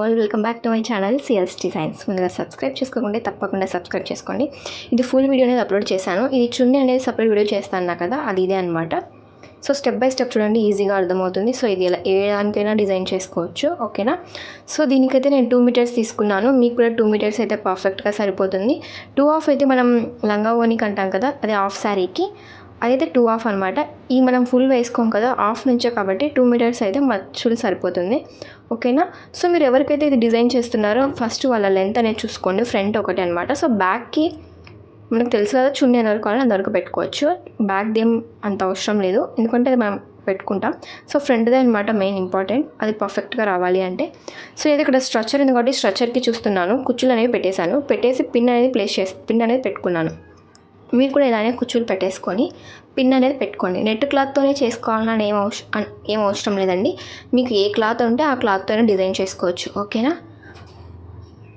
All welcome back to my channel CST designs ముందుగా subscribe చేసుకోకుండా తప్పకుండా సబ్స్క్రైబ్ చేసుకోండి. ఇది ఫుల్ వీడియో అనేది అప్లోడ్ చేశాను. ఇది చున్నీ అనేది సపరేట్ వీడియో చేస్తాను కదా అది ఇదే అనమాట సో స్టెప్ బై స్టెప్ చూడండి ఈజీగా అర్థమవుతుంది. సో ఇది ఎలా ఏ దానికైనా డిజైన్ చేసుకోవచ్చు ఓకేనా సో దీనికైతే నేను టూ మీటర్స్ తీసుకున్నాను. మీకు కూడా టూ మీటర్స్ అయితే పర్ఫెక్ట్గా సరిపోతుంది. టూ ఆఫ్ అయితే మనం లంగా ఓనికి అంటాం కదా అదే హాఫ్ శారీకి అయితే టూ ఆఫ్ అనమాట ఈ మనం ఫుల్ వేసుకోం కదా హాఫ్ నుంచే కాబట్టి టూ మీటర్స్ అయితే మచ్చులు సరిపోతుంది. ఓకేనా? సో మీరు ఎవరికైతే ఇది డిజైన్ చేస్తున్నారో ఫస్ట్ వాళ్ళ లెంత్ అనేది చూసుకోండి. ఫ్రంట్ ఒకటి అనమాట సో బ్యాక్కి మనకు తెలుసు కదా చున్నీ ఎంతవరకు కావాలో అంతవరకు పెట్టుకోవచ్చు. బ్యాక్ దేం అంత అవసరం లేదు. ఎందుకంటే అది మనం పెట్టుకుంటాం. సో ఫ్రంట్దే అనమాట మెయిన్ ఇంపార్టెంట్ అది పర్ఫెక్ట్గా రావాలి అంటే. సో ఇది ఇక్కడ స్ట్రక్చర్ ఉంది కాబట్టి స్ట్రక్చర్కి చూస్తున్నాను. కుచ్చులు అనేవి పెట్టేశాను. పెట్టేసి పిన్ అనేది ప్లేస్ చేసి పిన్ అనేది పెట్టుకున్నాను. మీరు కూడా ఇలానే కుచ్చులు పెట్టేసుకొని పిన్ అనేది పెట్టుకోండి. నెట్ క్లాత్తోనే చేసుకోవాలని ఏం అవసరం ఏం అవసరం లేదండి. మీకు ఏ క్లాత్ ఉంటే ఆ క్లాత్తోనే డిజైన్ చేసుకోవచ్చు. ఓకేనా?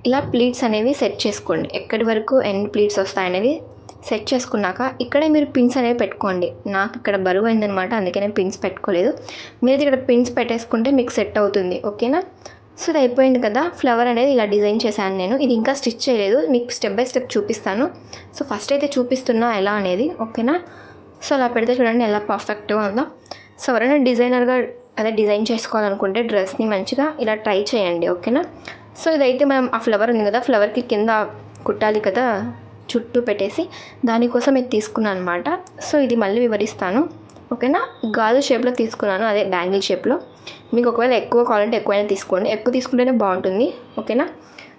ఇలా ప్లీట్స్ అనేవి సెట్ చేసుకోండి. ఎక్కడి వరకు ఎన్ని ప్లీట్స్ వస్తాయనేవి సెట్ చేసుకున్నాక ఇక్కడే మీరు పిన్స్ అనేవి పెట్టుకోండి. నాకు ఇక్కడ బరువు అయిందనమాట అందుకే నేను పిన్స్ పెట్టుకోలేదు. మీరు ఇక్కడ పిన్స్ పెట్టేసుకుంటే మీకు సెట్ అవుతుంది. ఓకేనా? సో ఇది అయిపోయింది కదా ఫ్లవర్ అనేది ఇలా డిజైన్ చేశాను నేను. ఇది ఇంకా స్టిచ్ చేయలేదు మీకు స్టెప్ బై స్టెప్ చూపిస్తాను. సో ఫస్ట్ అయితే చూపిస్తున్నా ఎలా అనేది ఓకేనా సో అలా పెడితే చూడండి ఎలా పర్ఫెక్ట్గా ఉందో. సో ఎవరైనా డిజైనర్గా అదే డిజైన్ చేసుకోవాలనుకుంటే డ్రెస్ని మంచిగా ఇలా ట్రై చేయండి ఓకేనా సో ఇదైతే మనం ఆ ఫ్లవర్ ఉంది కదా ఫ్లవర్కి కింద కుట్టాలి కదా చుట్టూ పెట్టేసి దానికోసం ఇది తీసుకున్నాను అనమాట సో ఇది మళ్ళీ వివరిస్తాను. ఓకేనా? గాజు షేప్లో తీసుకున్నాను అదే బ్యాంగిల్ షేప్లో. మీకు ఒకవేళ ఎక్కువ కావాలంటే ఎక్కువైనా తీసుకోండి. ఎక్కువ తీసుకుంటేనే బాగుంటుంది ఓకేనా?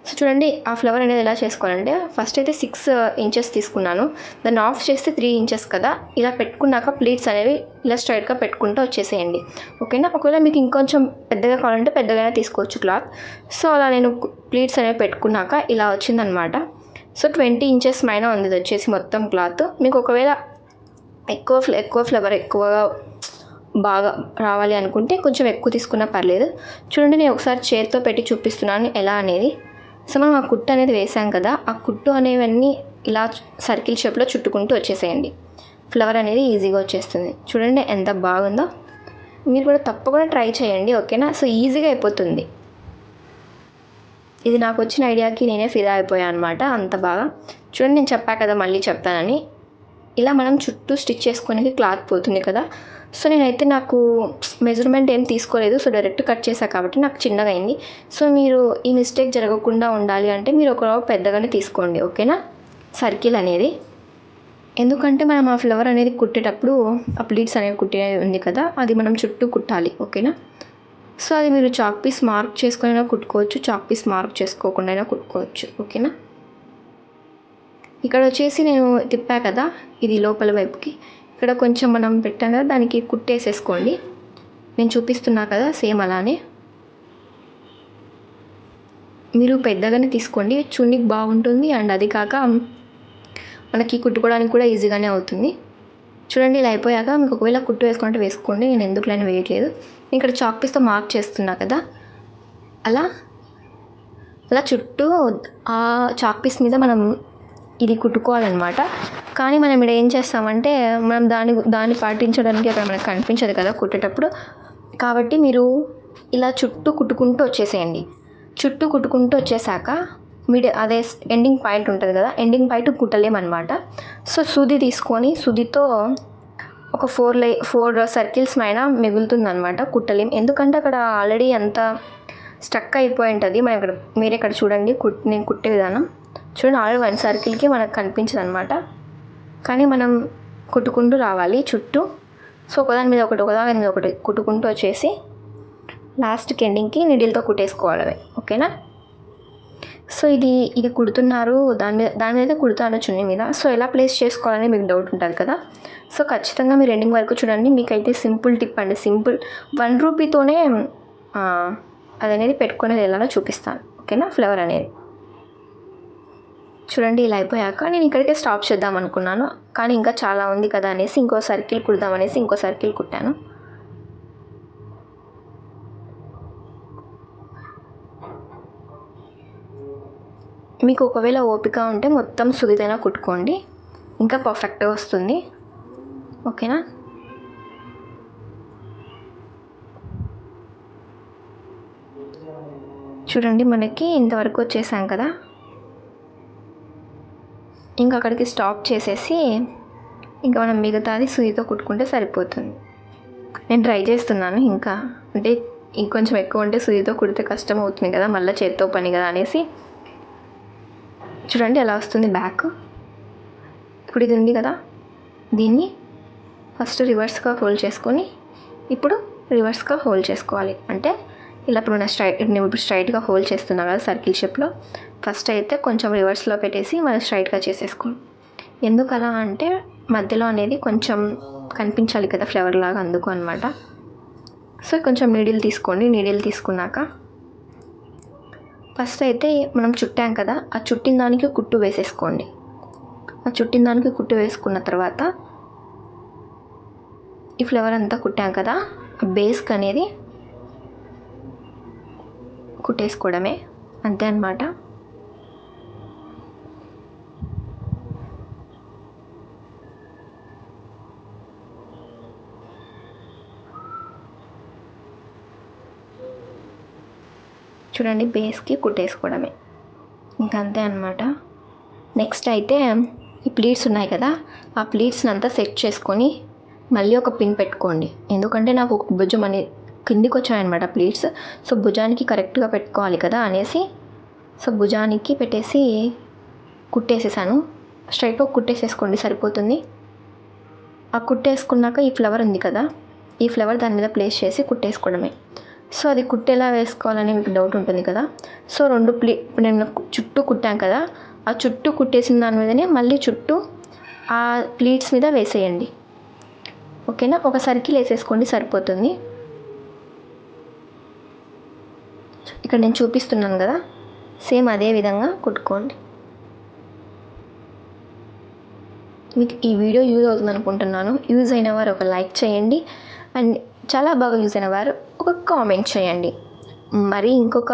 సో చూడండి ఆ ఫ్లవర్ అనేది ఎలా చేసుకోవాలంటే ఫస్ట్ అయితే సిక్స్ ఇంచెస్ uh, తీసుకున్నాను. దాన్ని ఆఫ్ చేస్తే త్రీ ఇంచెస్ కదా. ఇలా పెట్టుకున్నాక ప్లీట్స్ అనేవి ఇలా స్ట్రైట్గా పెట్టుకుంటూ వచ్చేసేయండి ఓకేనా? ఒకవేళ మీకు ఇంకొంచెం పెద్దగా కావాలంటే పెద్దగా తీసుకోవచ్చు క్లాత్. సో అలా నేను ప్లీట్స్ అనేవి పెట్టుకున్నాక ఇలా వచ్చిందనమాట. సో ట్వంటీ ఇంచెస్ పైన ఉంది వచ్చేసి మొత్తం క్లాత్. మీకు ఒకవేళ ఎక్కువ ఫ్ల ఎక్కువ ఫ్లవర్ ఎక్కువగా బాగా రావాలి అనుకుంటే కొంచెం ఎక్కువ తీసుకున్నా పర్లేదు. చూడండి నేను ఒకసారి చేతితో పెట్టి చూపిస్తున్నాను ఎలా అనేది. సో మనం ఆ కుట్టు అనేది వేసాం కదా ఆ కుట్టు అనేవన్నీ ఇలా సర్కిల్ షేప్లో చుట్టుకుంటూ వచ్చేసేయండి. ఫ్లవర్ అనేది ఈజీగా వచ్చేస్తుంది. చూడండి ఎంత బాగుందో. మీరు కూడా తప్పకుండా ట్రై చేయండి ఓకేనా? సో ఈజీగా అయిపోతుంది. ఇది నాకు వచ్చిన ఐడియాకి నేనే ఫిదా అయిపోయాను అనమాట అంత బాగా. చూడండి నేను చెప్పా కదా మళ్ళీ చెప్తానని. ఇలా మనం చుట్టూ స్టిచ్ చేసుకోవడానికి క్లాత్ పోతుంది కదా. సో నేనైతే నాకు మెజర్మెంట్ ఏం తీసుకోలేదు. సో డైరెక్ట్ కట్ చేశాను కాబట్టి నాకు చిన్నగా అయింది. సో మీరు ఈ మిస్టేక్ జరగకుండా ఉండాలి అంటే మీరు ఒక పెద్దగానే తీసుకోండి. ఓకేనా? సర్కిల్ అనేది. ఎందుకంటే మనం ఆ ఫ్లవర్ అనేది కుట్టేటప్పుడు ఆ ప్లీట్స్ అనేవి కుట్టేది ఉంది కదా. అది మనం చుట్టూ కుట్టాలి. ఓకేనా? సో అది మీరు చాక్ పీస్ మార్క్ చేసుకునైనా కుట్టుకోవచ్చు. చాక్ పీస్ మార్క్ చేసుకోకుండా అయినా కుట్టుకోవచ్చు. ఓకేనా? ఇక్కడ వచ్చేసి నేను తిప్పా కదా ఇది లోపల వైపుకి. ఇక్కడ కొంచెం మనం పెట్టాం కదా దానికి కుట్టేసేసుకోండి. నేను చూపిస్తున్నా కదా సేమ్ అలానే. మీరు పెద్దగానే తీసుకోండి చున్నీకి బాగుంటుంది. అండ్ అది కాక మనకి కుట్టుకోవడానికి కూడా ఈజీగానే అవుతుంది. చూడండి ఇలా అయిపోయాక మీకు ఒకవేళ కుట్టు వేసుకుంటే వేసుకోండి. నేను ఎందుకులైనా వేయట్లేదు. నేను ఇక్కడ చాక్ పీస్తో మార్క్ చేస్తున్నా కదా. అలా అలా చుట్టూ ఆ చాక్ పీస్ మీద మనం ఇది కుట్టుకోవాలన్నమాట. కానీ మనం ఇక్కడ ఏం చేస్తామంటే మనం దాని దాన్ని పాటించడానికి అక్కడ మనకు కనిపించదు కదా కుట్టేటప్పుడు. కాబట్టి మీరు ఇలా చుట్టూ కుట్టుకుంటూ వచ్చేసేయండి. చుట్టూ కుట్టుకుంటూ వచ్చేసాక మిడి అదే ఎండింగ్ పాయింట్ ఉంటుంది కదా ఎండింగ్ పాయింట్ కుట్టలేమన్నమాట. సో సూది తీసుకొని సూదితో ఒక ఫోర్ లై ఫోర్ సర్కిల్స్ పైన మిగులుతుందనమాట కుట్టలేం. ఎందుకంటే అక్కడ ఆల్రెడీ అంత స్టక్ అయిపోయి ఉంటుంది. మనం ఇక్కడ మీరు ఇక్కడ చూడండి కుట్ నేను కుట్టే విధానం. చూడండి ఆల్రెడీ వన్ సర్కిల్కి మనకు కనిపించదు అనమాట కానీ మనం కుట్టుకుంటూ రావాలి చుట్టూ. సో ఒకదాని మీద ఒకటి ఒకదాని మీద ఒకటి కుట్టుకుంటూ వచ్చేసి లాస్ట్కి ఎండింగ్కి నిడిల్తో కుట్టేసుకోవాలి ఓకేనా? సో ఇది ఇది కుడుతున్నారు దాని మీద దాని మీద కుడతాను చున్నీ మీద. సో ఎలా ప్లేస్ చేసుకోవాలని మీకు డౌట్ ఉంటుంది కదా? సో ఖచ్చితంగా మీరు ఎండింగ్ వరకు చూడండి. మీకైతే సింపుల్ టిప్ అండి. సింపుల్ వన్ రూపీతోనే అది అనేది పెట్టుకునేది ఎలానో చూపిస్తాను. ఓకేనా? ఫ్లవర్ అనేది. చూడండి ఇలా అయిపోయాక నేను ఇక్కడికే స్టాప్ చేద్దాం అనుకున్నాను. కానీ ఇంకా చాలా ఉంది కదా అనేసి ఇంకో సర్కిల్ కుడదాం అనేసి ఇంకో సర్కిల్ కుట్టాను. మీకు ఒకవేళ ఓపిక ఉంటే మొత్తం సుదిదైనా కుట్టుకోండి. ఇంకా పర్ఫెక్ట్గా వస్తుంది. ఓకేనా? చూడండి మనకి ఇంతవరకు వచ్చేసాం కదా. ఇంకా అక్కడికి స్టాప్ చేసేసి ఇంకా మనం మిగతాది సూయితో కుట్టుకుంటే సరిపోతుంది. నేను ట్రై చేస్తున్నాను ఇంకా. అంటే ఇంకొంచెం ఎక్కువ ఉంటే సూదితో కుడితే కష్టం అవుతుంది కదా మళ్ళీ చేత్తో పని కదా అనేసి. చూడండి ఎలా వస్తుంది బ్యాక్. ఇప్పుడు ఇది ఉంది కదా. దీన్ని ఫస్ట్ రివర్స్గా హోల్డ్ చేసుకొని ఇప్పుడు రివర్స్గా హోల్డ్ చేసుకోవాలి. అంటే ఇలా ఇప్పుడు నా స్ట్రైట్ నేను ఇప్పుడు స్ట్రైట్గా హోల్డ్ చేస్తున్నా కదా సర్కిల్ షేప్లో. ఫస్ట్ అయితే కొంచెం రివర్స్లో పెట్టేసి మనం స్ట్రైట్గా చేసేసుకోండి ఎందుకు అలా అంటే మధ్యలో అనేది కొంచెం కనిపించాలి కదా ఫ్లవర్ లాగా అందుకు అనమాట సో కొంచెం నీడిల్ తీసుకోండి. నీడిల్ తీసుకున్నాక ఫస్ట్ అయితే మనం చుట్టాం కదా ఆ చుట్టిన దానికి కుట్టు వేసేసుకోండి. ఆ చుట్టిన దానికి కుట్టు వేసుకున్న తర్వాత ఈ ఫ్లవర్ అంతా కుట్టాం కదా బేస్క్ అనేది కుట్టేసుకోవడమే. అంతే అనమాట చూడండి బేస్కి కుట్టేసుకోవడమే. ఇంకంతే అంతే అనమాట నెక్స్ట్ అయితే ఈ ప్లీట్స్ ఉన్నాయి కదా ఆ ప్లీట్స్ని అంతా సెట్ చేసుకొని మళ్ళీ ఒక పిన్ పెట్టుకోండి. ఎందుకంటే నాకు భుజం అనే కిందికి వచ్చాయన్నమాట ప్లీట్స్. సో భుజానికి కరెక్ట్గా పెట్టుకోవాలి కదా అనేసి సో భుజానికి పెట్టేసి కుట్టేసేసాను. స్ట్రైట్గా కుట్టేసేసుకోండి సరిపోతుంది. ఆ కుట్టేసుకున్నాక ఈ ఫ్లవర్ ఉంది కదా ఈ ఫ్లవర్ దాని మీద ప్లేస్ చేసి కుట్టేసుకోవడమే. సో అది కుట్టేలా వేసుకోవాలని మీకు డౌట్ ఉంటుంది కదా. సో రెండు ప్లీ ఇప్పుడు నేను చుట్టూ కుట్టాను కదా. ఆ చుట్టూ కుట్టేసిన దాని మీదనే మళ్ళీ చుట్టూ ఆ ప్లీట్స్ మీద వేసేయండి. ఓకేనా? ఒక సర్కిల్ వేసేసుకోండి సరిపోతుంది. ఇక్కడ నేను చూపిస్తున్నాను కదా. సేమ్ అదే విధంగా కుట్టుకోండి. మీకు ఈ వీడియో యూజ్ అవుతుంది అనుకుంటున్నాను. యూజ్ అయిన వారు ఒక లైక్ చేయండి. అండ్ చాలా బాగా యూజ్ అయిన వారు ఒక కామెంట్ చేయండి. మరి ఇంకొక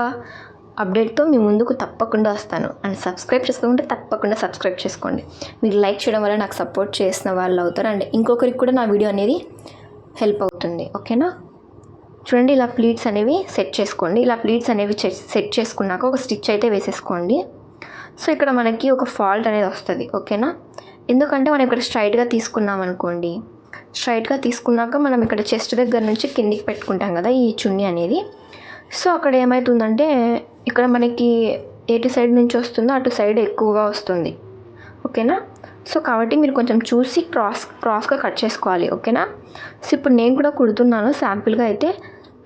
అప్డేట్తో మీ ముందుకు తప్పకుండా వస్తాను. అండ్ సబ్స్క్రైబ్ చేసుకుంటే తప్పకుండా సబ్స్క్రైబ్ చేసుకోండి. మీరు లైక్ చేయడం వల్ల నాకు సపోర్ట్ చేసిన వాళ్ళు అవుతారు. అండ్ ఇంకొకరికి కూడా నా వీడియో అనేది హెల్ప్ అవుతుంది. ఓకేనా? చూడండి ఇలా ప్లీట్స్ అనేవి సెట్ చేసుకోండి. ఇలా ప్లీట్స్ అనేవి సెట్ చేసుకున్నాక ఒక స్టిచ్ అయితే వేసేసుకోండి. సో ఇక్కడ మనకి ఒక ఫాల్ట్ అనేది వస్తుంది. ఓకేనా? ఎందుకంటే మనం ఇక్కడ స్ట్రైట్గా తీసుకున్నాం అనుకోండి స్ట్రైట్గా తీసుకున్నాక మనం ఇక్కడ చెస్ట్ దగ్గర నుంచి కిందికి పెట్టుకుంటాం కదా ఈ చున్నీ అనేది. సో అక్కడ ఏమవుతుందంటే ఇక్కడ మనకి ఎటు సైడ్ నుంచి వస్తుందో అటు సైడ్ ఎక్కువగా వస్తుంది. ఓకేనా? సో కాబట్టి మీరు కొంచెం చూసి క్రాస్ క్రాస్గా కట్ చేసుకోవాలి. ఓకేనా? సో ఇప్పుడు నేను కూడా కుడుతున్నాను శాంపుల్గా అయితే.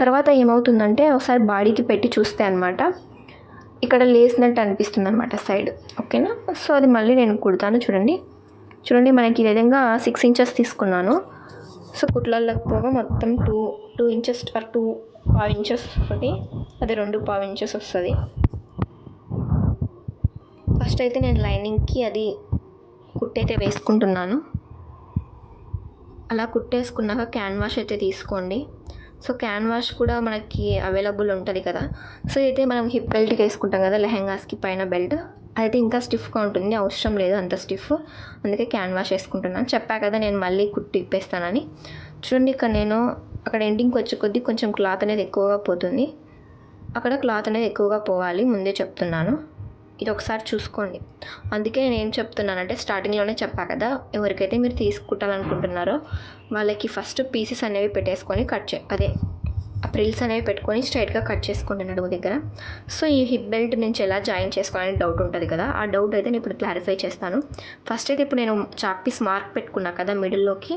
తర్వాత ఏమవుతుందంటే ఒకసారి బాడీకి పెట్టి చూస్తే అనమాట ఇక్కడ లేసినట్టు అనిపిస్తుంది అనమాట సైడ్. ఓకేనా? సో అది మళ్ళీ నేను కుడతాను చూడండి. చూడండి మనకి ఈ విధంగా సిక్స్ ఇంచెస్ తీసుకున్నాను. సో కుట్లాల్లోకి పోగా మొత్తం two two inches or two పావు ఇంచెస్ ఒకటి అది రెండు పావు ఇంచెస్ వస్తుంది. ఫస్ట్ అయితే నేను లైనింగ్కి అది కుట్టయితే వేసుకుంటున్నాను. అలా కుట్టేసుకున్నాక క్యాన్వాష్ అయితే తీసుకోండి. సో క్యాన్వాష్ కూడా మనకి అవైలబుల్ ఉంటుంది కదా. సో అయితే మనం హిప్ బెల్ట్కి వేసుకుంటాం కదా లెహెంగాస్కి పైన బెల్ట్. అయితే ఇంకా స్టిఫ్గా ఉంటుంది అవసరం లేదు అంత స్టిఫ్. అందుకే క్యాన్వాష్ వేసుకుంటున్నాను. చెప్పా కదా నేను మళ్ళీ కుట్టి ఇప్పేస్తానని చూడండి ఇక్కడ నేను అక్కడ ఎండింగ్కి వచ్చే కొద్దీ కొంచెం క్లాత్ అనేది ఎక్కువగా పోతుంది. అక్కడ క్లాత్ అనేది ఎక్కువగా పోవాలి ముందే చెప్తున్నాను. ఇది ఒకసారి చూసుకోండి. అందుకే నేను ఏం చెప్తున్నానంటే స్టార్టింగ్లోనే చెప్పా కదా ఎవరికైతే మీరు తీసుకుంటారనుకుంటున్నారో వాళ్ళకి ఫస్ట్ పీసెస్ అనేవి పెట్టేసుకొని కట్ చే అదే ప్రిల్స్ అనేవి పెట్టుకొని స్ట్రైట్గా కట్ చేసుకోండి నడుము దగ్గర. సో ఈ హిప్ బెల్ట్ నుంచి ఎలా జాయిన్ చేసుకోవాలని డౌట్ ఉంటుంది కదా ఆ డౌట్ అయితే నేను ఇప్పుడు క్లారిఫై చేస్తాను. ఫస్ట్ అయితే ఇప్పుడు నేను చాక్ పీస్ మార్క్ పెట్టుకున్నా కదా మిడిల్లోకి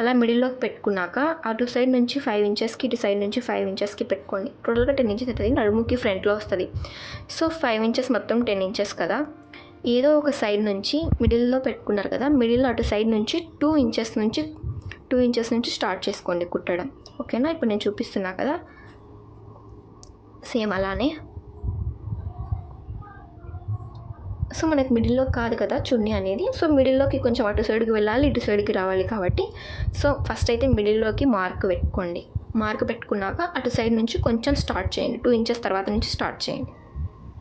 అలా మిడిల్లోకి పెట్టుకున్నాక అటు సైడ్ నుంచి ఫైవ్ ఇంచెస్కి ఇటు సైడ్ నుంచి ఫైవ్ ఇంచెస్కి పెట్టుకోండి. టోటల్గా టెన్ ఇంచెస్ అవుతుంది నడుముకి ఫ్రంట్లో వస్తుంది. సో ఫైవ్ ఇంచెస్ మొత్తం టెన్ ఇంచెస్ కదా. ఏదో ఒక సైడ్ నుంచి మిడిల్లో పెట్టుకున్నారు కదా మిడిల్లో అటు సైడ్ నుంచి టూ ఇంచెస్ నుంచి టూ ఇంచెస్ నుంచి స్టార్ట్ చేసుకోండి కుట్టడం. ఓకేనా? ఇప్పుడు నేను చూపిస్తున్నా కదా. సేమ్ అలానే. సో మనకి మిడిల్లో కాదు కదా చున్నీ అనేది. సో మిడిల్లోకి కొంచెం అటు సైడ్కి వెళ్ళాలి ఇటు సైడ్కి రావాలి కాబట్టి. సో ఫస్ట్ అయితే మిడిల్లోకి మార్క్ పెట్టుకోండి. మార్క్ పెట్టుకున్నాక అటు సైడ్ నుంచి కొంచెం స్టార్ట్ చేయండి. టూ ఇంచెస్ తర్వాత నుంచి స్టార్ట్ చేయండి.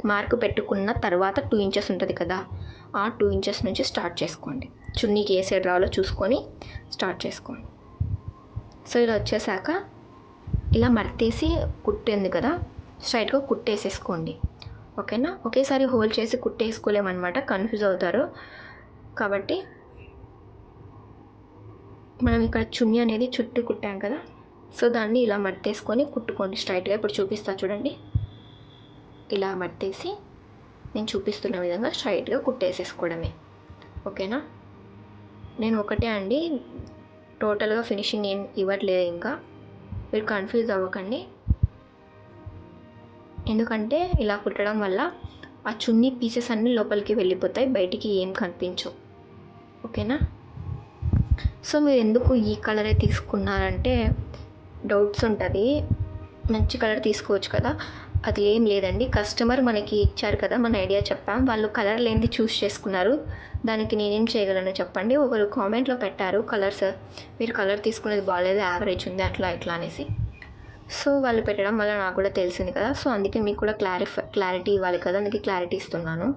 మార్క్ పెట్టుకున్న తర్వాత టూ ఇంచెస్ ఉంటుంది కదా. ఆ టూ ఇంచెస్ నుంచి స్టార్ట్ చేసుకోండి. చున్నీకి ఏ సైడ్ రావాలో చూసుకొని స్టార్ట్ చేసుకోండి. సో ఇలా వచ్చేసాక ఇలా మర్తేసి కుట్టింది కదా స్ట్రైట్గా కుట్టేసేసుకోండి. ఓకేనా? ఒకేసారి హోల్ చేసి కుట్టేసుకోలేమన్నమాట కన్ఫ్యూజ్ అవుతారు. కాబట్టి మనం ఇక్కడ చున్నీ అనేది చుట్టూ కుట్టాం కదా సో దాన్ని ఇలా మట్టేసుకొని కుట్టుకోండి స్ట్రైట్గా. ఇప్పుడు చూపిస్తా చూడండి. ఇలా మట్టేసి నేను చూపిస్తున్న విధంగా స్ట్రైట్గా కుట్టేసేసుకోవడమే. ఓకేనా? నేను ఒకటే అండి. టోటల్గా ఫినిషింగ్ ఏం ఇవ్వట్లేదు ఇంకా. మీరు కన్ఫ్యూజ్ అవ్వకండి. ఎందుకంటే ఇలా కుట్టడం వల్ల ఆ చున్నీ పీసెస్ అన్నీ లోపలికి వెళ్ళిపోతాయి. బయటికి ఏం కనిపించవు. ఓకేనా? సో మీరు ఎందుకు ఈ కలరే తీసుకున్నారంటే డౌట్స్ ఉంటుంది. మంచి కలర్ తీసుకోవచ్చు కదా. అది ఏం లేదండి. కస్టమర్ మనకి ఇచ్చారు కదా మన ఐడియా చెప్పాం. వాళ్ళు కలర్ లేనిది చూస్ చేసుకున్నారు. దానికి నేనేం చేయగలను చెప్పండి? ఒకరు కామెంట్లో పెట్టారు కలర్స్. మీరు కలర్ తీసుకునేది బాగాలేదు యావరేజ్ ఉంది అట్లా ఇట్లా అనేసి. సో వాళ్ళు పెట్టడం వల్ల నాకు కూడా తెలిసింది కదా. సో అందుకే మీకు కూడా క్లారిఫై క్లారిటీ ఇవ్వాలి కదా. అందుకే క్లారిటీ ఇస్తున్నాను.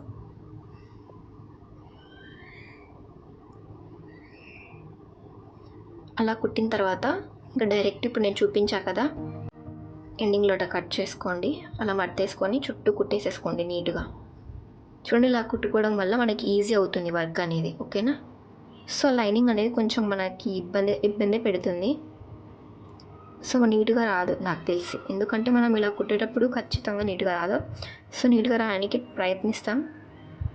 అలా కుట్టిన తర్వాత ఇంకా డైరెక్ట్ ఇప్పుడు నేను చూపించా కదా. ఎండింగ్లో కట్ చేసుకోండి. అలా మట్టేసుకొని చుట్టూ కుట్టేసేసుకోండి నీట్గా. చూడండి ఇలా కుట్టుకోవడం వల్ల మనకి ఈజీ అవుతుంది వర్క్ అనేది ఓకేనా? సో లైనింగ్ అనేది కొంచెం మనకి ఇబ్బంది ఇబ్బంది పెడుతుంది. సో నీట్గా రాదు నాకు తెలిసి. ఎందుకంటే మనం ఇలా కుట్టేటప్పుడు ఖచ్చితంగా నీట్గా రాదు. సో నీట్గా రాయడానికి ప్రయత్నిస్తాం.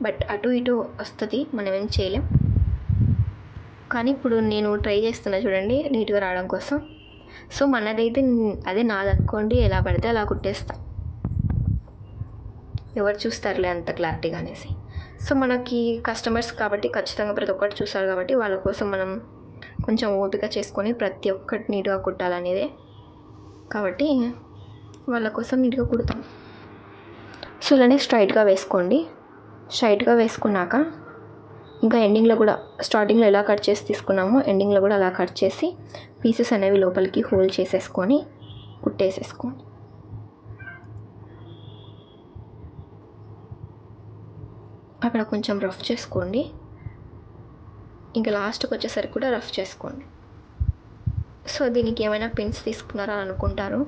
బట్ అటు ఇటు వస్తుంది మనం ఏం చేయలేం. కానీ ఇప్పుడు నేను ట్రై చేస్తున్నా చూడండి నీట్గా రావడం కోసం. సో మనదైతే అదే నాదనుకోండి ఎలా పడితే అలా కుట్టేస్తా. ఎవరు చూస్తారులే అంత క్లారిటీగా అనేసి. సో మనకి కస్టమర్స్ కాబట్టి ఖచ్చితంగా ప్రతి ఒక్కటి చూస్తారు కాబట్టి వాళ్ళ కోసం మనం కొంచెం ఓపిక చేసుకొని ప్రతి ఒక్కటి నీట్గా కుట్టాలనేదే. కాబట్టి వాళ్ళ కోసం నీట్గా కుడతాం. సో ఇలానే స్ట్రైట్గా వేసుకోండి. స్ట్రైట్గా వేసుకున్నాక ఇంకా ఎండింగ్లో కూడా స్టార్టింగ్లో ఎలా కట్ చేసి తీసుకున్నామో ఎండింగ్లో కూడా అలా కట్ చేసి పీసెస్ అనేవి లోపలికి హోల్ చేసేసుకొని కుట్టేసేసుకోండి అక్కడ కొంచెం రఫ్ చేసుకోండి. ఇంకా లాస్ట్కి వచ్చేసరికి కూడా రఫ్ చేసుకోండి. సో దీనికి ఏమైనా పిన్స్ తీసుకున్నారా అని అనుకుంటారు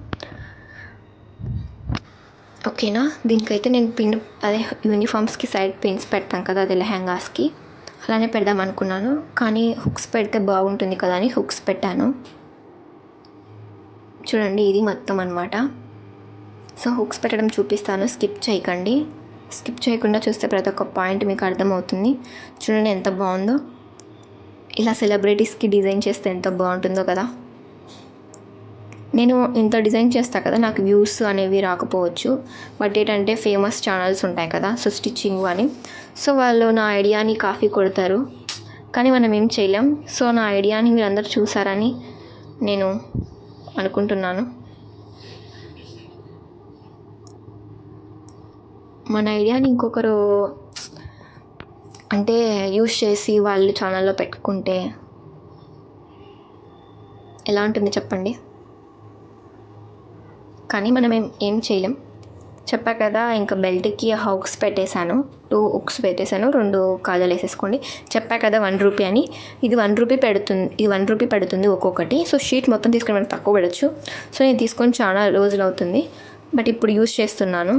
ఓకేనా దీనికైతే నేను పిన్ అదే యూనిఫామ్స్కి సైడ్ పిన్స్ పెడతాం కదా అది లెహంగాస్కి. అలానే పెడదాం అనుకున్నాను. కానీ హుక్స్ పెడితే బాగుంటుంది కదా అని హుక్స్ పెట్టాను. చూడండి ఇది మొత్తం అనమాట సో హుక్స్ పెట్టడం చూపిస్తాను. స్కిప్ చేయకండి. స్కిప్ చేయకుండా చూస్తే ప్రతి ఒక్క పాయింట్ మీకు అర్థమవుతుంది. చూడండి ఎంత బాగుందో. ఇలా సెలబ్రిటీస్కి డిజైన్ చేస్తే ఎంత బాగుంటుందో కదా. నేను ఇంత డిజైన్ చేస్తా కదా నాకు వ్యూస్ అనేవి రాకపోవచ్చు. బట్ ఏంటంటే ఫేమస్ ఛానల్స్ ఉంటాయి కదా సో స్టిచ్చింగ్ అని. సో వాళ్ళు నా ఐడియాని కాఫీ కొడతారు. కానీ మనం ఏం చేయలేం. సో నా ఐడియాని మీరు అందరు చూసారని నేను అనుకుంటున్నాను. మన ఐడియాని ఇంకొకరు అంటే యూస్ చేసి వాళ్ళు ఛానల్లో పెట్టుకుంటే ఎలా ఉంటుంది చెప్పండి? కానీ మనం ఏం ఏం చేయలేం. చెప్పా కదా ఇంకా బెల్ట్కి హౌక్స్ పెట్టేశాను. టూ హుక్స్ పెట్టేశాను రెండు కాజాలు వేసేసుకోండి. చెప్పా కదా వన్ రూపీ అని. ఇది వన్ రూపీ పెడుతుంది ఇది వన్ రూపీ పెడుతుంది ఒక్కొక్కటి. సో షీట్ మొత్తం తీసుకొని మనకు తక్కువ పెడచ్చు. సో నేను తీసుకొని చాలా రోజులు అవుతుంది. బట్ ఇప్పుడు యూస్ చేస్తున్నాను.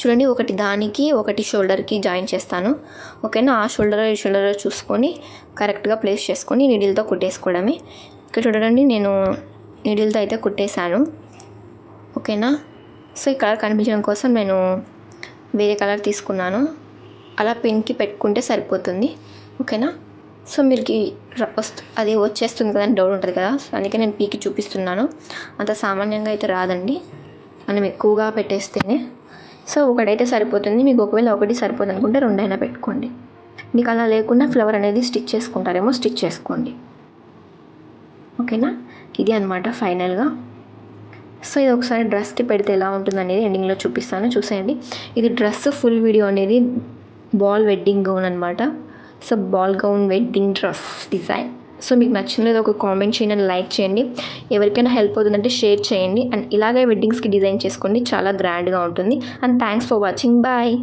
చూడండి ఒకటి దానికి ఒకటి షోల్డర్కి జాయిన్ చేస్తాను. ఓకేనా? ఆ షోల్డర్ ఈ షోల్డర్ చూసుకొని కరెక్ట్గా ప్లేస్ చేసుకొని నీడిల్తో కుట్టేసుకోవడమే. ఇక్కడ చూడండి నేను నీడిల్తో అయితే కుట్టేశాను. ఓకేనా? సో ఈ కలర్ కనిపించడం కోసం నేను వేరే కలర్ తీసుకున్నాను. అలా పెన్కి పెట్టుకుంటే సరిపోతుంది. ఓకేనా? సో మీరుకి వస్తు అది వచ్చేస్తుంది కదా అని డౌట్ ఉంటుంది కదా. అందుకే నేను పీకి చూపిస్తున్నాను. అంత సామాన్యంగా అయితే రాదండి. మనం ఎక్కువగా పెట్టేస్తేనే. సో ఒకటైతే సరిపోతుంది. మీకు ఒకవేళ ఒకటి సరిపోదు అనుకుంటే రెండైనా పెట్టుకోండి. మీకు అలా లేకుండా ఫ్లవర్ అనేది స్టిచ్ చేసుకుంటారేమో స్టిచ్ చేసుకోండి. ఓకేనా? ఇది అనమాట ఫైనల్గా. సో ఇది ఒకసారి డ్రెస్ పెడితే ఎలా ఉంటుంది అనేది ఎండింగ్లో చూపిస్తాను. చూసేయండి. ఇది డ్రెస్ ఫుల్ వీడియో అనేది బాల్ వెడ్డింగ్ గౌన్ అనమాట so ball gown wedding dress design so మీకు నచ్చినది ఒక కామెంట్ చేయండి లైక్ చేయండి. ఎవరికైనా హెల్ప్ అవుతుందంటే షేర్ చేయండి. అండ్ ఇలాగే వెడ్డింగ్స్కి డిజైన్ చేసుకోండి. చాలా గ్రాండ్గా ఉంటుంది. And thanks for watching bye